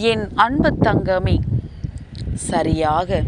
என் அன்பு தங்கமே. சரியாக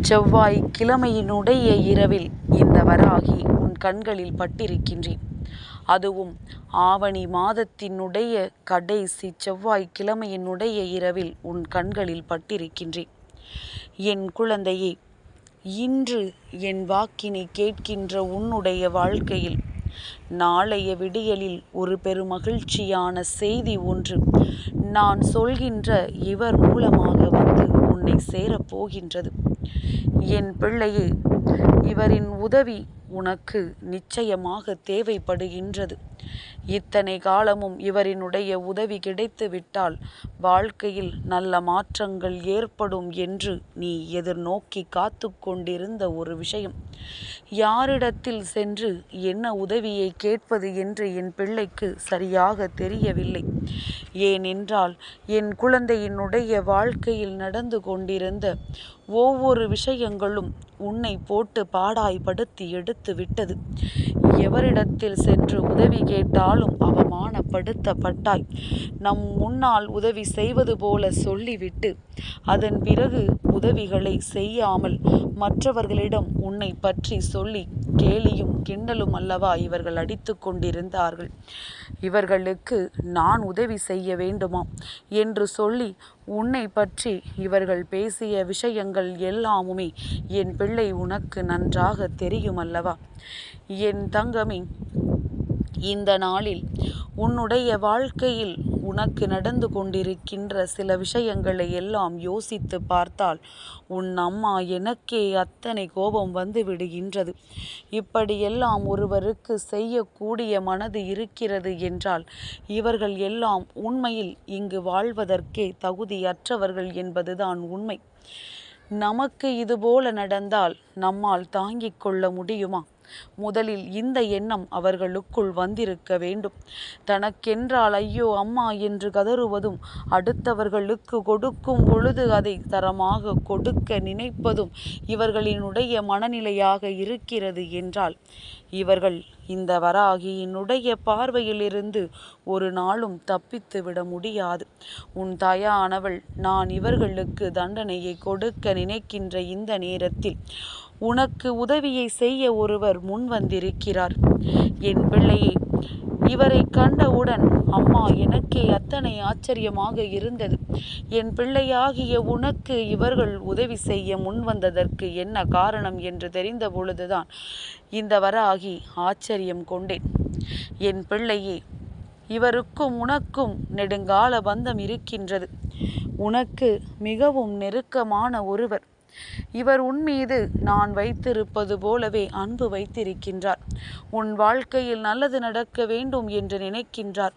செவ்வாய் கிழமையினுடைய இரவில் இந்த வராகி உன் கண்களில் பட்டிருக்கின்றேன். அதுவும் ஆவணி மாதத்தினுடைய கடைசி செவ்வாய் கிழமையினுடைய இரவில் உன் கண்களில் பட்டிருக்கின்றேன். என் குழந்தையே இன்று என் வாக்கினை கேட்கின்ற உன்னுடைய வாழ்க்கையில் நாளைய விடியலில் ஒரு பெருமகிழ்ச்சியான செய்தி ஒன்று. நான் சொல்கின்ற இவர் மூலமாக வந்து உன்னை சேரப்போகின்றது என் பிள்ளையே இவரின் உதவி உனக்கு நிச்சயமாக தேவைப்படுகின்றது. இத்தனை காலமும் இவரினுடைய உதவி கிடைத்துவிட்டால் வாழ்க்கையில் நல்ல மாற்றங்கள் ஏற்படும் என்று நீ எதிர்நோக்கி காத்து கொண்டிருந்த ஒரு விஷயம். யாரிடத்தில் சென்று என்ன உதவியை கேட்பது என்று என் பிள்ளைக்கு சரியாக தெரியவில்லை. ஏனென்றால் என் குழந்தையினுடைய வாழ்க்கையில் நடந்து கொண்டிருந்த ஒவ்வொரு விஷயங்களும் உன்னை போட்டு பாடாய்படுத்தி எடுத்து விட்டது. எவரிடத்தில் சென்று உதவி கேட்டாலும் அவமானப்படுத்தப்பட்டாய். நம் முன்னால் உதவி செய்வது போல சொல்லிவிட்டு அதன் பிறகு உதவிகளை செய்யாமல் மற்றவர்களிடம் உன்னை பற்றி சொல்லி கேலியும் கிண்டலும் அல்லவா இவர்கள் அடித்து கொண்டிருந்தார்கள். இவர்களுக்கு நான் உதவி செய்ய வேண்டுமா? என்று சொல்லி உன்னை பற்றி இவர்கள் பேசிய விஷயங்கள் எல்லாமுமே என் பிள்ளை உனக்கு நன்றாக தெரியும் அல்லவா என் தங்கமே இந்த நாளில் உன்னுடைய வாழ்க்கையில் உனக்கு நடந்து கொண்டிருக்கின்ற சில விஷயங்களை எல்லாம் யோசித்து பார்த்தால் உன் அம்மா எனக்கே அத்தனை கோபம் வந்து விடுகின்றது. இப்படியெல்லாம் ஒருவருக்கு செய்யக்கூடிய மனது இருக்கிறது என்றால் இவர்கள் எல்லாம் உண்மையில் இங்கு வாழ்வதற்கே தகுதியற்றவர்கள் என்பதுதான் உண்மை. நமக்கு இதுபோல நடந்தால் நம்மால் தாங்கிக் கொள்ள முடியுமா? முதலில் இந்த எண்ணம் அவர்களுக்குள் வந்திருக்க வேண்டும். தனக்கென்றால் ஐயோ அம்மா என்று கதறுவதும் அடுத்தவர்களுக்கு கொடுக்கும் பொழுது அதை தரமாக கொடுக்க நினைப்பதும் இவர்களினுடைய மனநிலையாக இருக்கிறது என்றால் இவர்கள் இந்த வராகியினுடைய பார்வையிலிருந்து ஒரு நாளும் தப்பித்து விட முடியாது. உன் தாயானவள் நான் இவர்களுக்கு தண்டனையை கொடுக்க நினைக்கின்ற இந்த நேரத்தில் உனக்கு உதவியை செய்ய ஒருவர் முன் வந்திருக்கிறார். என் பிள்ளையே இவரை கண்டவுடன் அம்மா எனக்கே அத்தனை ஆச்சரியமாக இருந்தது. என் பிள்ளையாகிய உனக்கு இவர்கள் உதவி செய்ய முன் வந்ததற்கு என்ன காரணம் என்று தெரிந்த பொழுதுதான் இந்த வராகி ஆச்சரியம் கொண்டேன். என் பிள்ளையே இவருக்கும் உனக்கும் நெடுங்கால பந்தம் இருக்கின்றது. உனக்கு மிகவும் நெருக்கமான ஒருவர். இவர் உன்மீது நான் வைத்திருப்பது போலவே அன்பு வைத்திருக்கின்றார். உன் வாழ்க்கையில் நல்லது நடக்க வேண்டும் என்று நினைக்கின்றார்.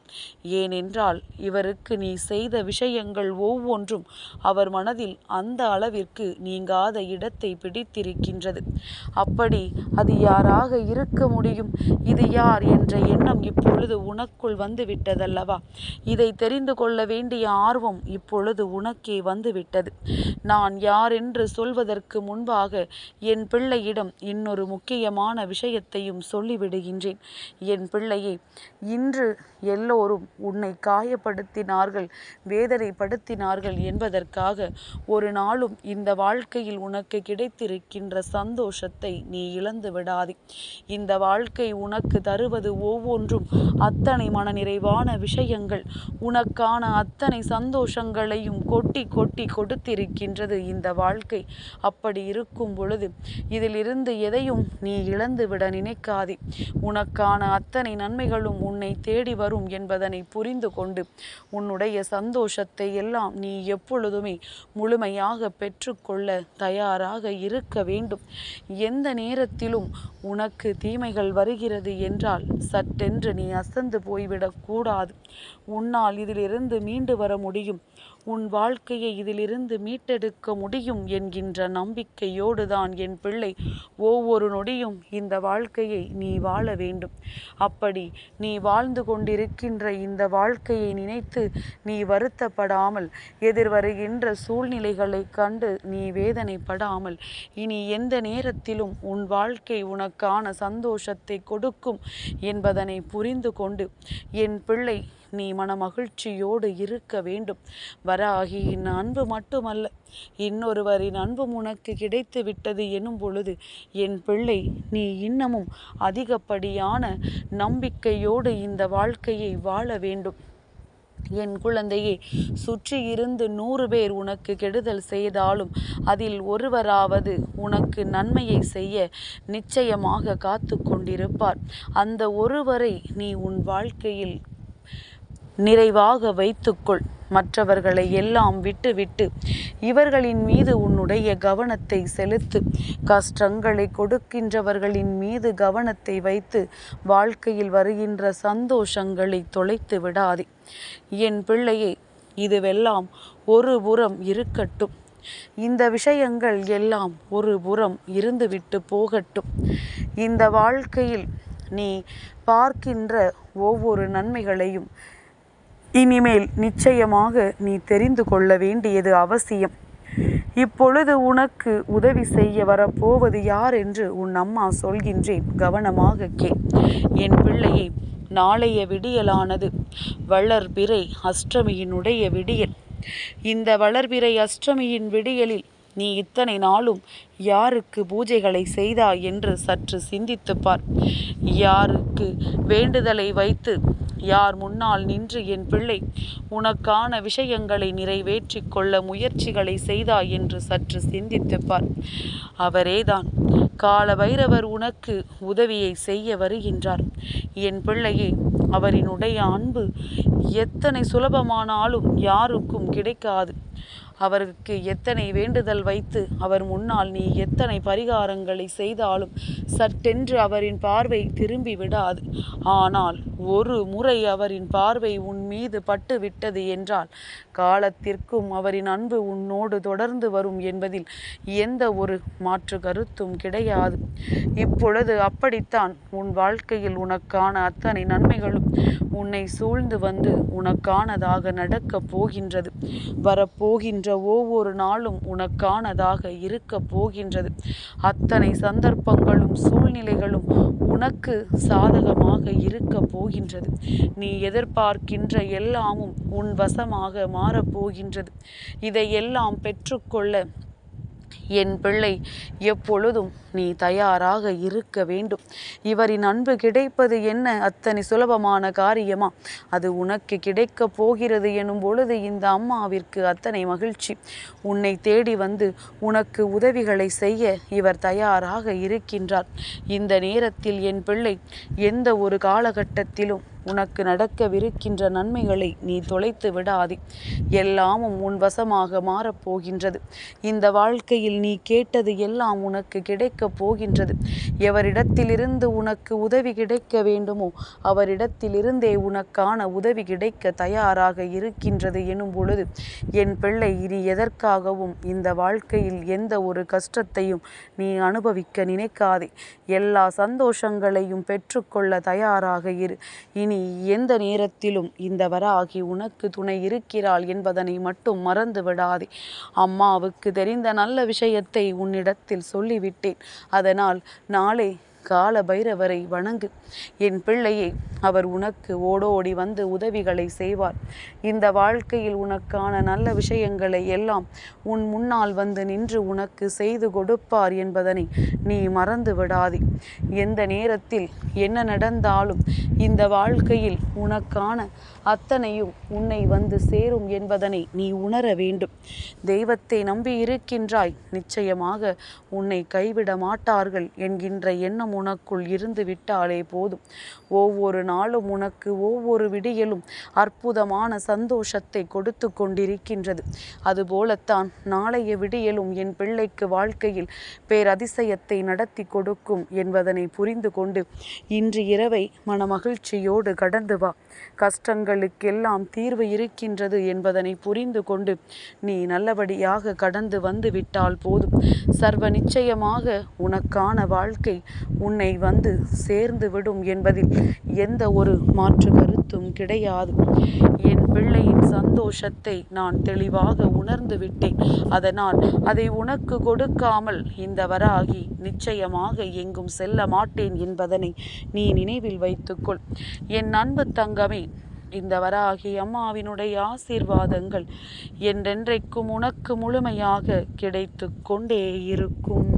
ஏனென்றால் இவருக்கு நீ செய்த விஷயங்கள் ஒவ்வொன்றும் அவர் மனதில் அந்த அளவிற்கு நீங்காத இடத்தை பிடித்திருக்கின்றது. அப்படி அது யாராக இருக்க முடியும்? இது யார் என்ற எண்ணம் இப்பொழுது உனக்குள் வந்துவிட்டதல்லவா? இதை தெரிந்து கொள்ள வேண்டிய ஆர்வம் இப்பொழுது உனக்கே வந்துவிட்டது. நான் யார் என்று சொல்வதற்கு முன்பாக என் பிள்ளையிடம் இன்னொரு முக்கியமான விஷயத்தையும் சொல்லிவிடுகின்றேன். என் பிள்ளையே இன்று எல்லோரும் உன்னை காயப்படுத்தினார்கள் வேதனைப்படுத்தினார்கள் என்பதற்காக ஒரு நாளும் இந்த வாழ்க்கையில் உனக்கு கிடைத்திருக்கின்ற சந்தோஷத்தை நீ இழந்து விடாதே. இந்த வாழ்க்கை உனக்கு தருவது ஒவ்வொன்றும் அத்தனை மனநிறைவான விஷயங்கள். உனக்கான அத்தனை சந்தோஷங்களையும் கொட்டி கொட்டி கொடுத்திருக்கின்றது இந்த வாழ்க்கை. அப்படி இருக்கும் பொழுது இதிலிருந்து எதையும் நீ இழந்துவிட நினைக்காதே. உனக்கான அத்தனை நன்மைகளும் உன்னை தேடி வரும் என்பதனை புரிந்து கொண்டு உன்னுடைய சந்தோஷத்தை எல்லாம் நீ எப்பொழுதுமே முழுமையாக பெற்றுக்கொள்ள தயாராக இருக்க வேண்டும். எந்த நேரத்திலும் உனக்கு தீமைகள் வருகிறது என்றால் சட்டென்று நீ அசந்து போய்விடக் கூடாது உன்னால் இதிலிருந்து மீண்டு வர முடியும். உன் வாழ்க்கையை இதிலிருந்து மீட்டெடுக்க முடியும் என்கின்ற நம்பிக்கையோடு தான் என் பிள்ளை. ஒவ்வொரு நொடியும் இந்த வாழ்க்கையை நீ வாழ வேண்டும். அப்படி நீ வாழ்ந்து கொண்டிருக்கின்ற இந்த வாழ்க்கையை நினைத்து நீ வருத்தப்படாமல் எதிர்வருகின்ற சூழ்நிலைகளை கண்டு நீ வேதனைப்படாமல் இனி எந்த நேரத்திலும் உன் வாழ்க்கை உனக்கான சந்தோஷத்தை கொடுக்கும் என்பதனை புரிந்து கொண்டு என் பிள்ளை நீ மனமகிழ்ச்சியோடு இருக்க வேண்டும். வராகியின் அன்பு மட்டுமல்ல இன்னொருவரின் அன்பும் உனக்கு கிடைத்து விட்டது எனும் பொழுது என் பிள்ளை நீ இன்னமும் அதிகப்படியான நம்பிக்கையோடு இந்த வாழ்க்கையை வாழ வேண்டும். என் குழந்தையே சுற்றி இருந்து நூறு பேர் உனக்கு கெடுதல் செய்தாலும் அதில் ஒருவராவது உனக்கு நன்மையை செய்ய நிச்சயமாக காத்து கொண்டிருப்பார். அந்த ஒருவரை நீ உன் வாழ்க்கையில் நிறைவாக வைத்துக்கொள். மற்றவர்களை எல்லாம் விட்டுவிட்டு இவர்களின் மீது உன்னுடைய கவனத்தை செலுத்து. கஷ்டங்களை கொடுக்கின்றவர்களின் மீது கவனத்தை வைத்து வாழ்க்கையில் வருகின்ற சந்தோஷங்களை தொலைத்து விடாதே. என் பிள்ளையே இதுவெல்லாம் ஒரு புறம் இருக்கட்டும். இந்த விஷயங்கள் எல்லாம் ஒரு புறம் இருந்துவிட்டு போகட்டும். இந்த வாழ்க்கையில் நீ பார்க்கின்ற ஒவ்வொரு நன்மைகளையும் இனிமேல் நிச்சயமாக நீ தெரிந்து கொள்ள வேண்டியது அவசியம். இப்பொழுது உனக்கு உதவி செய்ய வரப்போவது யார் என்று உன் அம்மா சொல்கின்றேன். கவனமாக கே. என் பிள்ளையை நாளைய விடியலானது. வளர்பிறை அஷ்டமியினுடைய விடியல். இந்த வளர்பிறை அஷ்டமியின் விடியலில் நீ இத்தனை நாளும் யாருக்கு பூஜைகளை செய்தாய் என்று சற்று சிந்தித்துப்பார் யாருக்கு வேண்டுதலை வைத்து யார் முன்னால் நின்று என் பிள்ளை உனக்கான விஷயங்களை நிறைவேற்றி கொள்ள முயற்சிகளை செய்தாய் என்று சற்று சிந்தித்துப்பார். அவரேதான் கால பைரவர் உனக்கு உதவியை செய்ய வருகின்றார். என் பிள்ளையே அவரினுடைய அன்பு எத்தனை சுலபமானாலும் யாருக்கும் கிடைக்காது. அவருக்கு எத்தனை வேண்டுதல் வைத்து அவர் முன்னால் நீ எத்தனை பரிகாரங்களை செய்தாலும் சட்டென்று அவரின் பார்வை திரும்பி விடாது. ஆனால் ஒரு முறை அவரின் பார்வை உன் மீது பட்டு விட்டது என்றால் காலத்திற்கும் அவரின் அன்பு உன்னோடு தொடர்ந்து வரும் என்பதில் எந்த ஒரு மாற்று கருத்தும் கிடையாது. இப்பொழுது அப்படித்தான் உன் வாழ்க்கையில் உனக்கான அத்தனை நன்மைகளும் உன்னை சூழ்ந்து வந்து உனக்கானதாக நடக்கப் போகின்றது. வரப்போகின்ற ஒவ்வொரு நாளும் உனக்கானதாக இருக்கப் போகின்றது. அத்தனை சந்தர்ப்பங்களும் சூழ்நிலைகளும் உனக்கு சாதகமாக இருக்கப் போகின்றது. நீ எதிர்பார்க்கின்ற எல்லாமும் உன் வசமாக மாறப்போகின்றது இதையெல்லாம் பெற்றுக்கொள்ள என் பிள்ளை எப்பொழுதும் நீ தயாராக இருக்க வேண்டும். இவரின் அன்பு கிடைப்பது என்ன? அத்தனை சுலபமான காரியமா? அது உனக்கு கிடைக்கப் போகிறது எனும் பொழுது இந்த அம்மாவிற்கு அத்தனை மகிழ்ச்சி. உன்னை தேடி வந்து உனக்கு உதவிகளை செய்ய இவர் தயாராக இருக்கின்றார். இந்த நேரத்தில் என் பிள்ளை எந்த ஒரு காலகட்டத்திலும் உனக்கு நடக்கவிருக்கின்ற நன்மைகளை நீ தொலைத்து விடாதே. எல்லாமும் உன் வசமாக மாறப்போகின்றது இந்த வாழ்க்கையில் நீ கேட்டது எல்லாம் உனக்கு கிடைக்கப் போகின்றது. எவரிடத்திலிருந்து உனக்கு உதவி கிடைக்க வேண்டுமோ அவரிடத்திலிருந்தே உனக்கான உதவி கிடைக்க தயாராக இருக்கின்றது எனும் பொழுது என் பிள்ளை இனி எதற்காகவும் இந்த வாழ்க்கையில் எந்த ஒரு கஷ்டத்தையும் நீ அனுபவிக்க நினைக்காதே. எல்லா சந்தோஷங்களையும் பெற்றுக்கொள்ள தயாராக இரு. இனி எந்த நேரத்திலும் இந்த வராகி உனக்கு துணை இருக்கிறாள் என்பதனை மட்டும் மறந்து விடாதே. அம்மாவுக்கு தெரிந்த நல்ல விஷயத்தை உன்னிடத்தில் சொல்லிவிட்டேன். அதனால் நாளை கால பைரவரை வணங்கு. என் பிள்ளையை அவர் உனக்கு ஓடோடி வந்து உதவிகளை செய்வார். இந்த வாழ்க்கையில் உனக்கான நல்ல விஷயங்களை எல்லாம் உன் முன்னால் வந்து நின்று உனக்கு செய்து கொடுப்பார் என்பதனை நீ மறந்து விடாதே. எந்த நேரத்தில் என்ன நடந்தாலும் இந்த வாழ்க்கையில் உனக்கான அத்தனையும் உன்னை வந்து சேரும் என்பதனை நீ உணர வேண்டும். தெய்வத்தை நம்பி இருக்கின்றாய் நிச்சயமாக உன்னை கைவிட மாட்டார்கள் என்கின்ற எண்ணம் உனக்குள் இருந்து விட்டாலே போதும். ஒவ்வொரு நாளும் உனக்கு ஒவ்வொரு விடியலும் அற்புதமான சந்தோஷத்தை கொடுத்து கொண்டிருக்கின்றது. அதுபோலத்தான் நாளைய விடியலும் என் பிள்ளைக்கு வாழ்க்கையில் பேரதிசயத்தை நடத்தி கொடுக்கும் என்பதனை புரிந்து கொண்டு இன்று இரவை மனமகிழ்ச்சியோடு கடந்து வா. கஷ்டங்களுக்கெல்லாம் தீர்வு இருக்கின்றது என்பதனை புரிந்து கொண்டு நீ நல்லபடியாக கடந்து வந்து விட்டால் போதும். சர்வ நிச்சயமாக உனக்கான வாழ்க்கை உன்னை வந்து சேர்ந்து விடும் என்பதில் எந்த ஒரு மாற்று கருத்தும் கிடையாது. என் பிள்ளையின் சந்தோஷத்தை நான் தெளிவாக உணர்ந்து விட்டேன். அதனால் அதை உனக்கு கொடுக்காமல் இந்த வராகி நிச்சயமாக எங்கும் செல்ல மாட்டேன் என்பதனை நீ நினைவில் வைத்துக்கொள். என் அன்பு தங்கமே இந்த வராகி அம்மாவினுடைய ஆசீர்வாதங்கள் என்றென்றைக்கும் உனக்கு முழுமையாக கிடைத்து கொண்டே இருக்கும்.